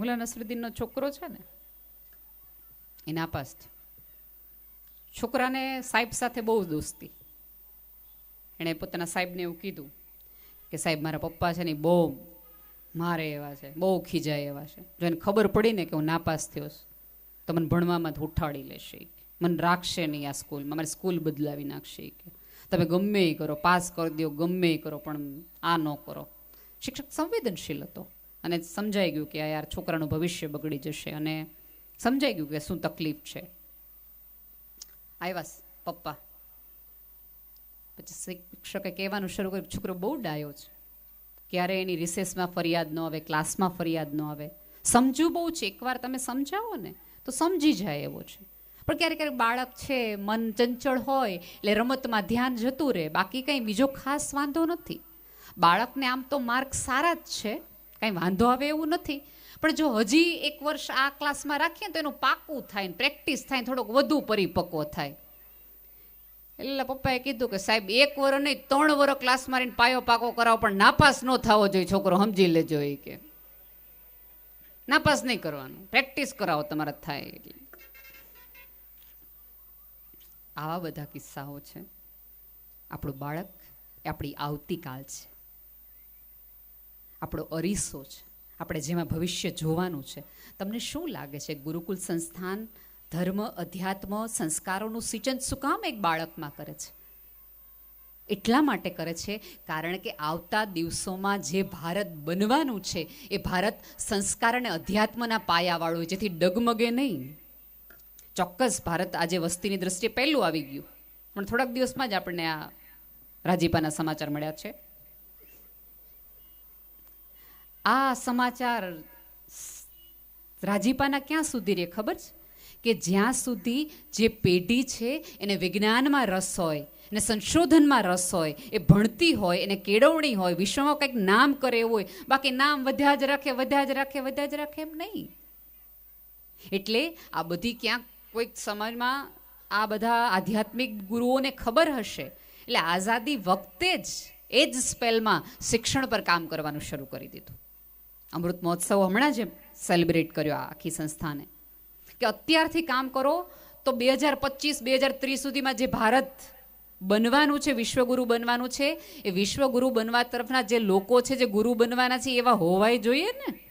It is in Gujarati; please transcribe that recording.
મુલા નસરુદ્દીનનો છોકરો છે ને, એ નાપાસ છે. છોકરાને સાહેબ સાથે બહુ દોસ્તી. એણે પોતાના સાહેબને એવું કીધું કે સાહેબ, મારા પપ્પા છે ને બહુ મારે એવા છે, બહુ ખીજાય એવા છે. જો એને ખબર પડી ને કે હું નાપાસ થયો તો મને ભણવામાં ઉઠાડી લેશે મને રાખશે નહીં આ સ્કૂલમાં, મારી સ્કૂલ બદલાવી નાખશે કે. તમે ગમે એ કરો, પાસ કરી દો, ગમે એ કરો, પણ આ ન કરો. શિક્ષક સંવેદનશીલ હતો. અને સમજાઈ ગયું કે આ યાર છોકરાનું ભવિષ્ય બગડી જશે અને સમજાઈ ગયું કે શું તકલીફ છે. આવ્યા પપ્પા. પછી શિક્ષકે કહેવાનું શરૂ કર્યું, છોકરો બહુ ડાયો છે. ક્યારે એની રિસેસમાં ફરિયાદ ન આવે, ક્લાસમાં ફરિયાદ ન આવે. સમજવું બહુ છે. એકવાર તમે સમજાવો ને, તો સમજી જાય એવો છે. પણ ક્યારેક ક્યારેક બાળક છે, મન ચંચળ હોય, એટલે રમતમાં ધ્યાન જતું રહે. બાકી કંઈ બીજો ખાસ વાંધો નથી. બાળકને આમ તો માર્ક સારા જ છે કાંઈ વાંધો આવે એવું નથી. પણ જો હજી એક વર્ષ આ ક્લાસમાં રાખીએ તો એનું પાકું થાય ને પ્રેક્ટિસ થાય થોડોક વધુ પરિપક્વ થાય. એટલે પપ્પાએ કીધું કે સાહેબ, એક વર નહીં, ત્રણ વર ક્લાસ મારીને પાયો પાકો કરાવો, પણ નાપાસ ન થવો જોઈએ, છોકરો સમજી લેજો એ કે. નાપાસ નહીં કરવાનું. પ્રેક્ટિસ કરાવો, તમારા થાય એટલે. આવા બધા કિસ્સાઓ છે. આપણું બાળક એ આપણી આવતીકાલ છે. આપણો અરીસો છે. આપણે જેમાં ભવિષ્ય જોવાનું છે. તમને શું લાગે છે? ગુરુકુલ સંસ્થાન ધર્મ અધ્યાત્મ સંસ્કારોનું સિંચન શું કામ એક બાળકમાં કરે છે? એટલા માટે કરે છે કારણ કે આવતા દિવસોમાં જે ભારત બનવાનું છે એ ભારત સંસ્કાર અને અધ્યાત્મના પાયાવાળું હોય, જેથી ડગમગે નહીં. ચોક્કસ ભારત આજે વસ્તીની દ્રષ્ટિએ પહેલું આવી ગયું. પણ થોડાક દિવસમાં જ આપણને આ રાજીપાના સમાચાર મળ્યા છે. આ સમાચાર રાજીપાના ક્યાં સુધી રે ખબર છે? કે જ્યાં સુધી જે પેઢી છે એને વિજ્ઞાનમાં રસ હોય, એને સંશોધનમાં રસ હોય, એ ભણતી હોય, એને કેળવણી હોય, વિશ્વમાં કંઈક નામ કરે હોય, બાકી નામ વધ્યા જ રાખે, વધ્યા જ રાખે, વધ્યા જ રાખે એમ નહીં. એટલે આ બધી ક્યાંક કોઈક સમાજમાં આ બધા આધ્યાત્મિક ગુરુઓને ખબર હશે. એટલે આઝાદી વખતે જ, એ જ સ્પેલમાં શિક્ષણ પર કામ કરવાનું શરૂ કરી દીધું. અમૃત મહોત્સવ હમણાં જ સેલિબ્રેટ કર્યો આ આખી સંસ્થાને. કે અત્યારથી કામ કરો તો બે હજાર પચીસ, બે હજાર ત્રીસ સુધીમાં જે ભારત બનવાનું છે, વિશ્વગુરુ બનવાનું છે, એ વિશ્વગુરુ બનવા તરફના જે લોકો છે, જે ગુરુ બનવાના છે, એવા હોવાય જોઈએ ને?